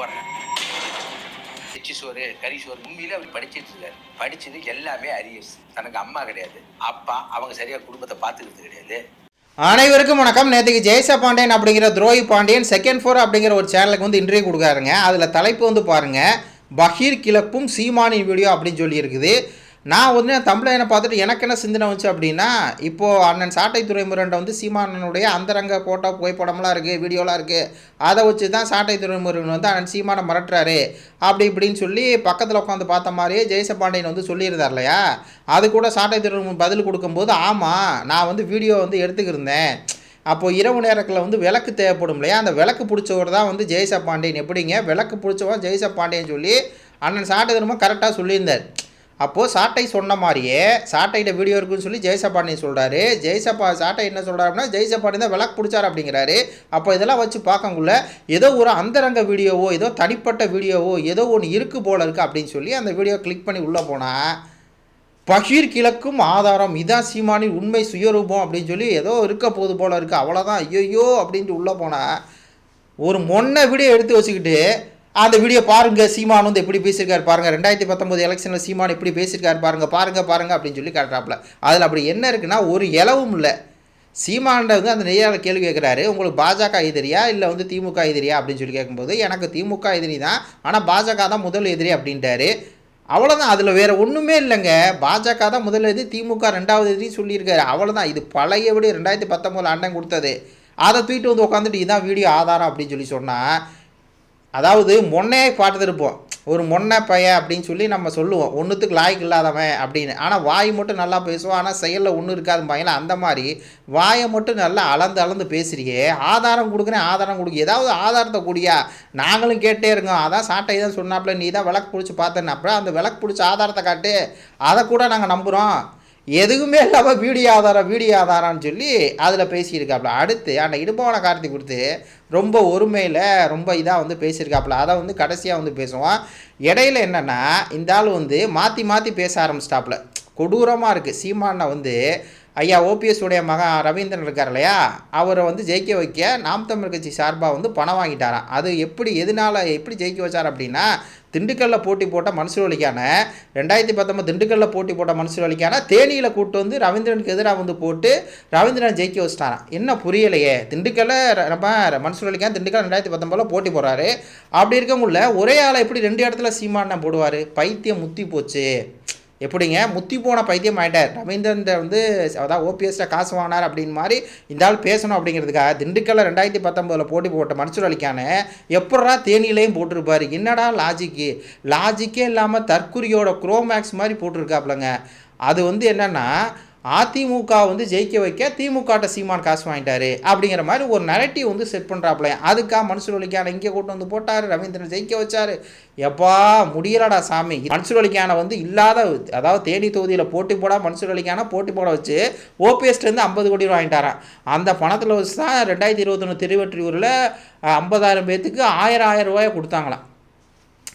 போடுறேன் எச்சி சோறு கறி சோறு உண்மையிலே அவர் படிச்சுட்டு இருக்காரு. படிச்சது எல்லாமே அரியர்ஸ் தனக்கு அம்மா கிடையாது. அப்பா அவங்க சரியா குடும்பத்தை பார்த்துக்கிறது கிடையாது. அனைவருக்கும் வணக்கம். நேற்றுக்கு ஜெயசா பாண்டியன் அப்படிங்கிற துரோகி பாண்டியன் செகண்ட் ஃபோர் அப்படிங்கிற ஒரு சேனலுக்கு வந்து இன்டர்வியூ கொடுக்காருங்க. அதில் தலைப்பு வந்து பாருங்கள் பஹீர் கிளப்பும் சீமானின் வீடியோ அப்படின்னு சொல்லி இருக்குது நான் வந்து தமிழனை பார்த்துட்டு எனக்கு என்ன சிந்தனை வந்துச்சு அப்படின்னா இப்போது அண்ணன் சாட்டை துறைமுருகன்ட்ட வந்து சீமானனுடைய அந்தரங்க ஃபோட்டோ புகைப்படம்லாம் இருக்குது வீடியோலாம் இருக்குது அதை வச்சு தான் சாட்டை துறைமுருகன் வந்து அண்ணன் சீமானை மிரட்டுறாரு. அப்படி இப்படின்னு சொல்லி பக்கத்தில் உட்காந்து பார்த்த மாதிரியே ஜெயசபாண்டியன் வந்து சொல்லியிருந்தார் இல்லையா? அது கூட சாட்டை துறைமுருகன் பதில் கொடுக்கும்போது ஆமாம் நான் வந்து வீடியோ வந்து எடுத்துக்கிருந்தேன். அப்போது இரவு நேரத்தில் வந்து விளக்கு தேவைப்படும் இல்லையா? அந்த விளக்கு பிடிச்சவர் தான் வந்து ஜெயசா பாண்டியன் எப்படிங்க? விளக்கு பிடிச்சவன் ஜெயசா பாண்டியன் சொல்லி அண்ணன் சாட்டை திரும்ப கரெக்டாக சொல்லியிருந்தார். அப்போது சாட்டை சொன்ன மாதிரியே சாட்டையிட்ட வீடியோ இருக்குன்னு சொல்லி ஜெயசா பாண்டியன் சொல்கிறாரு ஜெய்சபா சாட்டை என்ன சொல்கிறார் அப்படின்னா ஜெயசா தான் விளக்கு பிடிச்சார் அப்படிங்கிறாரு. அப்போ இதெல்லாம் வச்சு பார்க்கக்குள்ள ஏதோ ஒரு அந்தரங்க வீடியோவோ ஏதோ தனிப்பட்ட வீடியோவோ ஏதோ ஒன்று இருக்குது போல இருக்குது அப்படின்னு சொல்லி அந்த வீடியோ கிளிக் பண்ணி உள்ளே போனால் பகீர் கிழக்கும் ஆதாரம் இதான் சீமானின் உண்மை சுயரூபம் அப்படின்னு சொல்லி ஏதோ இருக்க போது போல் இருக்குது அவ்வளோதான் ஐயோ அப்படின்ட்டு உள்ளே போனால் ஒரு மொன்ன வீடியோ எடுத்து வச்சுக்கிட்டு அந்த வீடியோ பாருங்கள் சீமான் வந்து எப்படி பேசியிருக்காரு பாருங்க. ரெண்டாயிரத்தி பத்தொம்போது எலெக்ஷனில் சீமான் எப்படி பேசியிருக்காரு பாருங்க பாருங்கள் பாருங்கள் அப்படின்னு சொல்லி காட்டுறாப்புல. அதில் அப்படி என்ன இருக்குன்னா ஒரு இலவும் இல்லை. சீமான்ட வந்து அந்த நெய்யால் கேள்வி கேட்குறாரு உங்களுக்கு பாஜக எதிரியா இல்லை வந்து திமுக எதிரியா? அப்படின்னு சொல்லி கேட்கும்போது எனக்கு திமுக எதிரி தான். ஆனால் பாஜக தான் முதல் எதிரி அப்படின்ட்டாரு. அவ்வளோதான் அதில் வேறு ஒன்றுமே இல்லைங்க. பாஜக தான் முதல் எதிரி திமுக ரெண்டாவது எதிரி சொல்லியிருக்காரு. அவ்வளோதான் இது பழைய விட ரெண்டாயிரத்தி பத்தொம்போதில் அண்ணன் கொடுத்தது. அதை தூக்கிட்டு வந்து உட்காந்துட்டு இதான் வீடியோ ஆதாரம் அப்படின்னு சொல்லி சொன்னால் அதாவது மொன்னையே பார்த்துருப்போம். ஒரு மொன்னை பையன் அப்படின்னு சொல்லி நம்ம சொல்லுவோம். ஒன்றுத்துக்கு லாய்க்கு இல்லாதவன் அப்படின்னு. ஆனால் வாய் மட்டும் நல்லா பேசுவோம் ஆனால் செயலில் ஒன்றும் இருக்காது பையன் அந்த மாதிரி வாயை மட்டும் நல்லா அளந்து அளந்து பேசுறியே. ஆதாரம் கொடுக்குறேன் ஆதாரம் கொடுக்க. ஏதாவது ஆதாரத்தை கூடியா நாங்களும் கேட்டே இருக்கோம். அதான் சாட்டை தான் சொன்னாப்புல நீ தான் விளக்கு பிடிச்சி பார்த்தேன்னாப்புல அந்த விளக்கு பிடிச்ச ஆதாரத்தை காட்டு. அதை கூட நாங்கள் நம்புகிறோம் எதுவுமே இல்லாமல் வீடியோ ஆதாரம் வீடியோ ஆதாரம்னு சொல்லி அதில் பேசியிருக்காப்புல. அடுத்து அந்த இடுப்பான கார்த்தி கொடுத்து ரொம்ப ஒருமையில் ரொம்ப இதாக வந்து பேசியிருக்காப்புல. அதை வந்து கடைசியாக வந்து பேசுவோம். இடையில என்னென்னா இந்த ஆள் வந்து மாற்றி மாற்றி பேச ஆரம்பிச்சிட்டாப்புல. கொடூரமாக இருக்குது சீமானை வந்து ஐயா ஓபிஎஸ் உடைய மகன் ரவீந்திரன் இருக்கார் இல்லையா? அவரை வந்து ஜெயிக்க வைக்க நாம் தமிழ் கட்சி சார்பாக வந்து பணம் வாங்கிட்டாராம். அது எப்படி எதனால எப்படி ஜெயிக்க வச்சார் அப்படின்னா திண்டுக்கல்லில் போட்டி போட்ட மனுஷர் வலிக்கான ரெண்டாயிரத்தி பத்தொம்பது திண்டுக்கல்லில் போட்டி போட்ட மனுஷர் வலிக்கான தேனியில் கூட்டு வந்து ரவீந்திரனுக்கு எதிராக வந்து போட்டு ரவீந்திரன் ஜெயிக்க வச்சிட்டாராம் என்ன புரியலையே. திண்டுக்கல்ல நம்ம மனுஷர் வலிக்கான திண்டுக்கல் ரெண்டாயிரத்தி பத்தொம்பதில் போட்டி போடுறாரு. அப்படி இருக்கவங்கள ஒரே ஆளை எப்படி ரெண்டு இடத்துல சீமானை போடுவார்? பைத்தியம் முத்தி போச்சு. எப்படிங்க? முத்தி போன பைத்தியம் ஆகிட்டார் ரவீந்திரன் வந்து அதாவது ஓபிஎஸ்ல காசு வாங்கினார் அப்படின்னு மாதிரி இந்த ஆள் பேசணும் அப்படிங்கிறதுக்காக திண்டுக்கல்ல ரெண்டாயிரத்தி பத்தொம்போதில் போட்டி போட்ட மனுஷர் அலிக்கான எப்படா தேனியிலையும் போட்டிருப்பாரு. என்னடா லாஜிக்கு? லாஜிக்கே இல்லாமல் தற்குறியோட குரோமேக்ஸ் மாதிரி போட்டிருக்காப்புலங்க அது வந்து என்னென்னா அதிமுக வந்து ஜெயிக்க வைக்க திமுகட்ட சீமான் காசு வாங்கிட்டாரு அப்படிங்கிற மாதிரி ஒரு நரட்டிவ் வந்து செட் பண்ணுறாப்புல அதுக்காக மனுஷர் வலிக்கான இங்கே கூட்டு வந்து போட்டார் ரவீந்திரன் ஜெயிக்க வச்சாரு. எப்பா முடியலடா சாமி. மனுஷர் அலிக்கான வந்து இல்லாத அதாவது தேனி தொகுதியில் போட்டி போட மன்சூர் அலிக்கான போட்டி போட வச்சு ஓபிஎஸ்லேருந்து ஐம்பது கோடி ரூபா வாங்கிட்டாராம். அந்த பணத்தில் வச்சு தான் ரெண்டாயிரத்தி இருபத்தொன்று திருவெற்றியூரில் ஐம்பதாயிரம் பேர்த்துக்கு ஆயிரம் ஆயிரம் ரூபாயை கொடுத்தாங்களாம்.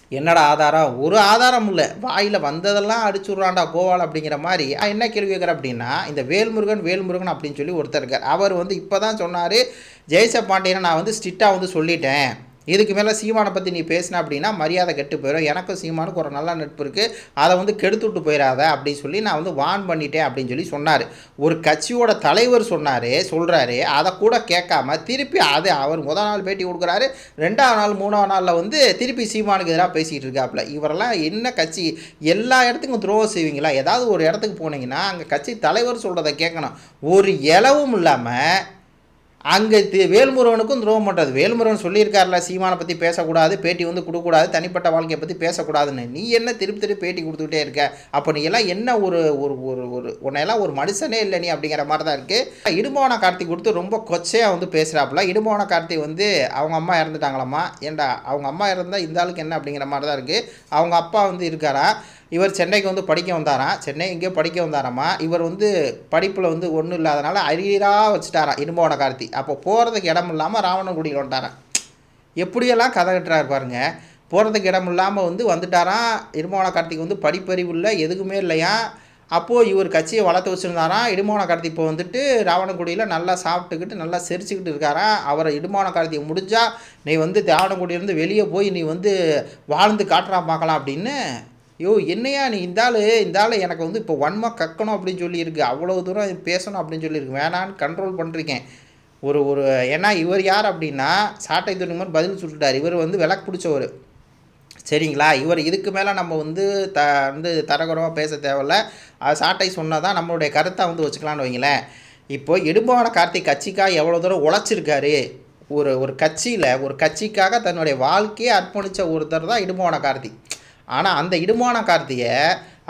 என்னடா ஆதாரம் ஒரு ஆதாரம் இல்லை. வாயில் வந்ததெல்லாம் அடிச்சுட்றான்டா கோவால் அப்படிங்கிற மாதிரி. நான் என்ன கேள்வி கேட்குற அப்படின்னா இந்த வேல்முருகன் வேல்முருகன் அப்படின்னு சொல்லி ஒருத்தர் இருக்கார். அவர் வந்து இப்போ தான் சொன்னார் ஜெயச பாண்டியனை நான் வந்து ஸ்ட்ரிக்டாக வந்து சொல்லிட்டேன். இதுக்கு மேலே சீமானை பற்றி நீ பேசின அப்படின்னா மரியாதை கெட்டு போயிடும் எனக்கும் சீமானுக்கு ஒரு நல்ல நட்பு இருக்குது அதை வந்து கெடுத்து விட்டு போயிடாத அப்படின்னு சொல்லி நான் வந்து வான் பண்ணிட்டேன் அப்படின்னு சொல்லி சொன்னார். ஒரு கட்சியோட தலைவர் சொன்னார் சொல்கிறாரு அதை கூட கேட்காம திருப்பி அது அவர் முதல் நாள் பேட்டி கொடுக்குறாரு. ரெண்டாவது நாள் மூணாவது நாளில் வந்து திருப்பி சீமானுக்கு எதிராக பேசிகிட்டு இருக்காப்புல இவரெல்லாம் என்ன கட்சி? எல்லா இடத்துக்கும் துரோகம் செய்வீங்களா? ஏதாவது ஒரு இடத்துக்கு போனீங்கன்னா அங்கே கட்சி தலைவர் சொல்கிறத கேட்கணும். ஒரு இலவும் இல்லாமல் அங்கே தி- வேல்முருகனுக்கும் துரோகம் பண்ணுறது வேல்முருகன் சொல்லியிருக்காருல சீமானை பற்றி பேசக்கூடாது பேட்டி வந்து கொடுக்கக்கூடாது தனிப்பட்ட வாழ்க்கையை பற்றி பேசக்கூடாதுன்னு. நீ என்ன திருப்பி திருப்பி பேட்டி கொடுத்துக்கிட்டே இருக்க? அப்போ நீ எல்லாம் என்ன ஒரு ஒரு ஒரு ஒரு உன்னையெல்லாம் ஒரு மனுஷனே இல்லை நீ அப்படிங்கிற மாதிரி தான் இருக்குது இடுமோன கார்த்திக் கொடுத்து ரொம்ப கொச்சையாக வந்து பேசுகிறாப்புல இடுமோன கார்த்தி வந்து அவங்க அம்மா இறந்துட்டாங்களாம்மா? ஏன்டா அவங்க அம்மா இருந்தால் இந்த ஆளுக்கு என்ன அப்படிங்கிற மாதிரி தான் இருக்குது அவங்க அப்பா வந்து இருக்காரா? இவர் சென்னைக்கு வந்து படிக்க வந்தாராம் சென்னை இங்கே படிக்க வந்தாராம்மா இவர் வந்து படிப்பில் வந்து ஒன்றும் இல்லாதனால அரியராக வச்சுட்டாராம் இரும்போன கார்த்தி அப்போ போகிறதுக்கு இடம் இல்லாமல் ராவணங்குடியில் வந்துட்டாராம் எப்படியெல்லாம் கதை கட்டுறாரு பாருங்க. போகிறதுக்கு இடம் இல்லாமல் வந்து வந்துட்டாராம் இருமோன கார்த்திக் வந்து படிப்பறிவு இல்லை எதுக்குமே இல்லையா? அப்போது இவர் கட்சியை வளர்த்து வச்சுருந்தாராம் இடுமான கார்த்தி இப்போ வந்துட்டு ராவணகுடியில் நல்லா சாப்பிட்டுக்கிட்டு நல்லா செரிச்சுக்கிட்டு இருக்காராம் அவரை இடுமான கார்த்தியை முடிஞ்சால் நீ வந்து ராவணகுடியிலேருந்து வெளியே போய் நீ வந்து வாழ்ந்து காட்டுறா பார்க்கலாம் அப்படின்னு யோ என்னையா நீ இந்த ஆள்? இந்த ஆள் எனக்கு வந்து இப்போ ஒன்மா கக்கணும் அப்படின்னு சொல்லியிருக்கு. அவ்வளோ தூரம் பேசணும் அப்படின்னு சொல்லியிருக்கு. வேணான்னு கண்ட்ரோல் பண்ணிருக்கேன் ஒரு ஒரு ஏன்னா இவர் யார் அப்படின்னா சாட்டை துணி மாதிரி பதில் சொல்லிட்டார். இவர் வந்து விளக்கு பிடிச்சவர். சரிங்களா? இவர் இதுக்கு மேலே நம்ம வந்து த வந்து தரகுறமாக பேச தேவையில்ல. அது சாட்டை சொன்னால் தான் நம்மளுடைய கருத்தை வந்து வச்சுக்கலான்னு வைங்களேன். இப்போ இடும்பான கார்த்திக் கட்சிக்காக எவ்வளோ தூரம் உழைச்சிருக்காரு? ஒரு ஒரு கட்சியில் ஒரு கட்சிக்காக தன்னுடைய வாழ்க்கையை அர்ப்பணித்த ஒருத்தர் தான் இடும்பான கார்த்திக். ஆனால் அந்த இடுமான கார்த்தியை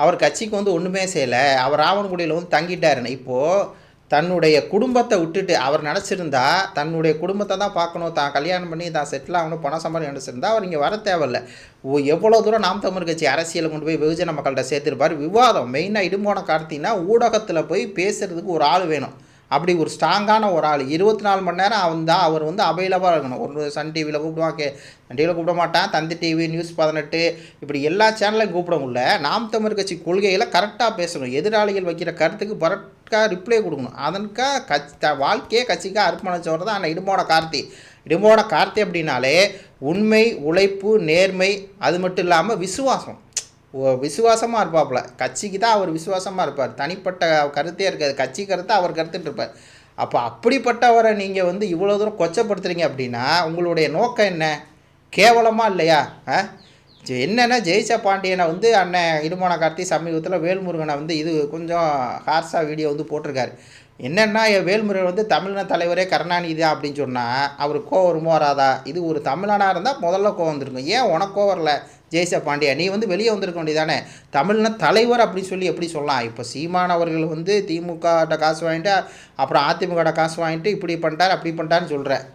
அவர் கட்சிக்கு வந்து ஒன்றுமே செய்யலை. அவர் ராவணகுடியில் வந்து தங்கிட்டாருன்னு. இப்போது தன்னுடைய குடும்பத்தை விட்டுட்டு அவர் நினச்சிருந்தா தன்னுடைய குடும்பத்தை தான் பார்க்கணும். தான் கல்யாணம் பண்ணி தான் செட்டில் ஆகணும் பணம் சம்பாதி நினச்சிருந்தா அவர் இங்கே வர தேவையில்ல. ஓ எவ்வளோ தூரம் நாம் தமிழ் கட்சி அரசியலை கொண்டு போய் வெகுஜன மக்கள்கிட்ட சேர்த்துருப்பார்? விவாதம். மெயினாக இடும்போன கார்த்தினா ஊடகத்தில் போய் பேசுகிறதுக்கு ஒரு ஆள் வேணும். அப்படி ஒரு ஸ்ட்ராங்கான ஒரு ஆள். இருபத்தி நாலு மணி நேரம் அவன் தான் அவர் வந்து அவைலபிளாக இருக்கணும். ஒரு சன் டிவியில் கூப்பிடுவான் கே சன் டிவியில் கூப்பிட மாட்டான். தந்தி டிவி நியூஸ் பதினெட்டு இப்படி எல்லா சேனலையும் கூப்பிட முடியல. நாம் தமிழ் கட்சி கொள்கையில் கரெக்டாக பேசணும். எதிராளிகள் வைக்கிற கருத்துக்கு கரெக்டாக ரிப்ளை கொடுக்கணும். அதற்காக கட்சி த வாழ்க்கையே கட்சிக்காக அர்ப்பணிச்சவர் தான். ஆனால் இடும்போன கார்த்தி. இடும்போன கார்த்தி அப்படின்னாலே உண்மை உழைப்பு நேர்மை அது மட்டும் இல்லாமல் விசுவாசம். விசுவாசமாக இருப்பாப்புல. கட்சிக்கு தான் அவர் விசுவாசமாக இருப்பார். தனிப்பட்ட கருத்தே இருக்காது. கட்சி கருத்தை அவர் கருத்துட்டு இருப்பார். அப்போ அப்படிப்பட்டவரை நீங்கள் வந்து இவ்வளோ தூரம் கொச்சப்படுத்துறீங்க அப்படின்னா உங்களுடைய நோக்கம் என்ன? கேவலமாக இல்லையா? ஆ? ஜெ- என்னென்னா ஜெயிச்ச பாண்டியனை வந்து அண்ணன் இடுமான கார்த்தி சமீபத்தில் வேல்முருகனை வந்து இது கொஞ்சம் ஹார்ஸாக வீடியோ வந்து போட்டிருக்காரு. என்னென்னா என் வேல்முருகன் வந்து தமிழின தலைவரே கருணாநிதி தான் அப்படின்னு சொன்னால் அவர் கோவம் வருமோ வராதா? இது ஒரு தமிழனாக இருந்தால் முதல்ல கோவம் வந்திருக்கும். ஏன் உனக்கோ வரல? ஜெய்ச பாண்டியா நீ வந்து வெளியே வந்திருக்க வேண்டியதானே தமிழ்ன தலைவர் அப்படின்னு சொல்லி எப்படி சொல்லலாம்? இப்போ சீமான் அவர்கள் வந்து திமுகட்ட காசு வாங்கிட்டு அப்புறம் அதிமுகட்ட காசு வாங்கிட்டு இப்படி பண்ணிட்டார் அப்படி பண்ணிட்டான்னு சொல்கிறேன்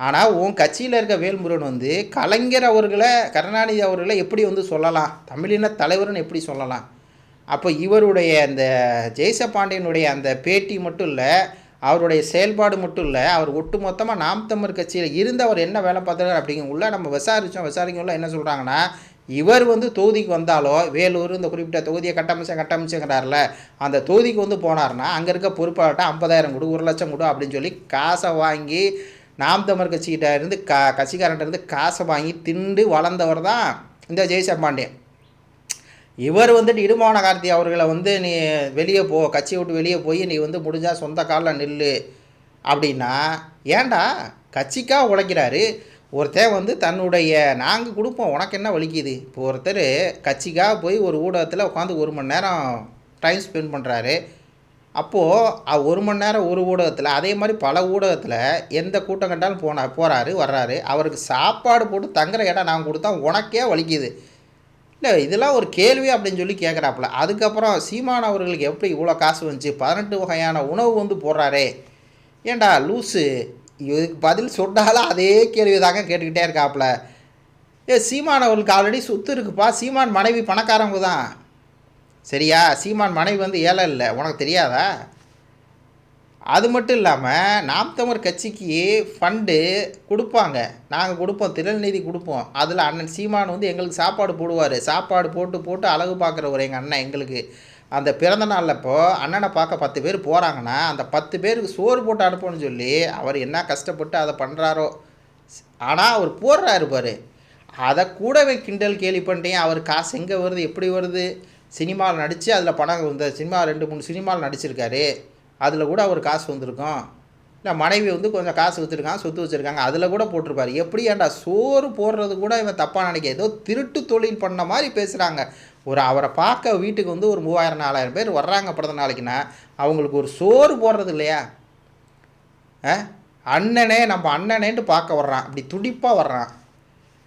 ஆனால் உன் கட்சியில் இருக்க வேல்முருகன் வந்து கலைஞர் அவர்களை கருணாநிதி அவர்களை எப்படி வந்து சொல்லலாம்? தமிழின தலைவர்னு எப்படி சொல்லலாம்? அப்போ இவருடைய அந்த ஜெய்ச பாண்டியனுடைய அந்த பேட்டி மட்டும் இல்லை அவருடைய செயல்பாடு மட்டும் இல்லை அவர் ஒட்டு மொத்தமாக நாம் தமிழ் கட்சியில் இருந்து அவர் என்ன வேலை பார்த்தாரு அப்படிங்க உள்ள நம்ம விசாரித்தோம் விசாரிக்கல என்ன சொல்கிறாங்கன்னா இவர் வந்து தொகுதிக்கு வந்தாலோ வேலூர் இந்த குறிப்பிட்ட தொகுதியை கட்டமைச்சேன் கட்டமைச்சேங்கிறாருல அந்த தொகுதிக்கு வந்து போனார்னா அங்கே இருக்க பொறுப்பாகட்டும் ஐம்பதாயிரம் கொடு ஒரு லட்சம் கொடு அப்படின்னு சொல்லி காசை வாங்கி நாம் தமிழ் கட்சிக்கிட்ட இருந்து கா கட்சிக்காரன்ட்ட இருந்து காசை வாங்கி திண்டு வளர்ந்தவர் தான் இந்த ஜெய்சா பாண்டியன் இவர் வந்துட்டு இடுமான கார்த்தி அவர்களை வந்து நீ வெளியே போ கட்சியை விட்டு வெளியே போய் நீ வந்து முடிஞ்சால் சொந்த காலில் நில்லு. அப்படின்னா ஏன்டா கட்சிக்காக உழைக்கிறாரு. ஒருத்தன் வந்து தன்னுடைய நாங்கள் கொடுப்போம் உனக்கு என்ன வலிக்குது? இப்போ ஒருத்தர் கட்சிக்காக போய் ஒரு ஊடகத்தில் உட்காந்து ஒரு மணி நேரம் டைம் ஸ்பெண்ட் பண்ணுறாரு அப்போது ஒரு மணி நேரம் ஒரு ஊடகத்தில் அதே மாதிரி பல ஊடகத்தில் எந்த கூட்டம் கண்டாலும் போனா போகிறாரு வர்றாரு. அவருக்கு சாப்பாடு போட்டு தங்குற இடம் நான் கொடுத்தா உனக்கே வலிக்குது. இல்லை இதெல்லாம் ஒரு கேள்வி அப்படின்னு சொல்லி கேட்குறாப்புல அதுக்கப்புறம் சீமான் அவர்களுக்கு எப்படி இவ்வளோ காசு வந்துச்சு? பதினெட்டு வகையான உணவு வந்து போடுறாரே. ஏன்டா லூஸு இதுக்கு பதில் சொன்னாலும் அதே கேள்வி தாங்க கேட்டுக்கிட்டே இருக்காப்புல. ஏ சீமான் அவர்களுக்கு ஆல்ரெடி சொத்து இருக்குப்பா. சீமான் மனைவி பணக்காரவங்க தான் சரியா? சீமான் மனைவி வந்து ஏழை இல்லை. உனக்கு தெரியாதா? அது மட்டும் இல்லாமல் நாம் தமிழ் கட்சிக்கு ஃபண்டு கொடுப்பாங்க. நாங்கள் கொடுப்போம் திரள்நிதி கொடுப்போம். அதில் அண்ணன் சீமான் வந்து எங்களுக்கு சாப்பாடு போடுவார். சாப்பாடு போட்டு போட்டு அழகு பார்க்குறவர் எங்கள் அண்ணன் எங்களுக்கு. அந்த பிறந்த நாளில் இப்போ அண்ணனை பார்க்க பத்து பேர் போகிறாங்கன்னா அந்த பத்து பேருக்கு சோறு போட்டு அனுப்பணும்னு சொல்லி அவர் என்ன கஷ்டப்பட்டு அதை பண்ணுறாரோ ஆனால் அவர் போடுறாரு பாரு. அதை கூடவே கிண்டல் கேலி பண்ணிட்டேன். அவர் காசு எங்கே வருது எப்படி வருது? சினிமாவில் நடித்து அதில் பணம் இந்த சினிமா ரெண்டு மூணு சினிமாவில் நடிச்சிருக்காரு. அதில் கூட அவர் காசு வந்திருக்கும். இல்லை மனைவி வந்து கொஞ்சம் காசு வச்சுருக்காங்க சொத்து வச்சுருக்காங்க. அதில் கூட போட்டிருப்பார். எப்படி ஏன்டா சோறு போடுறது கூட இவன் தப்பாக நினைக்க. ஏதோ திருட்டு தொழில் பண்ண மாதிரி பேசுகிறாங்க ஒரு அவரை பார்க்க வீட்டுக்கு வந்து ஒரு மூவாயிரம் நாலாயிரம் பேர் வர்றாங்க பிறந்த நாளைக்குன்னா அவங்களுக்கு ஒரு சோறு போடுறது இல்லையா? ஆ? அண்ணனே நம்ம அண்ணனேன்ட்டு பார்க்க வர்றான். அப்படி துடிப்பாக வர்றான்.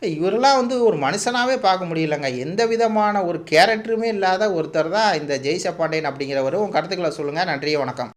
இவரெல்லாம் வந்து ஒரு மனுஷனாகவே பார்க்க முடியலங்க. எந்த விதமான ஒரு கேரக்டருமே இல்லாத ஒருத்தர் தான் இந்த ஜெய்ச பாண்டியன் அப்படிங்கிறவர். உங்கள் கருத்துக்களை சொல்லுங்கள் நன்றி வணக்கம்.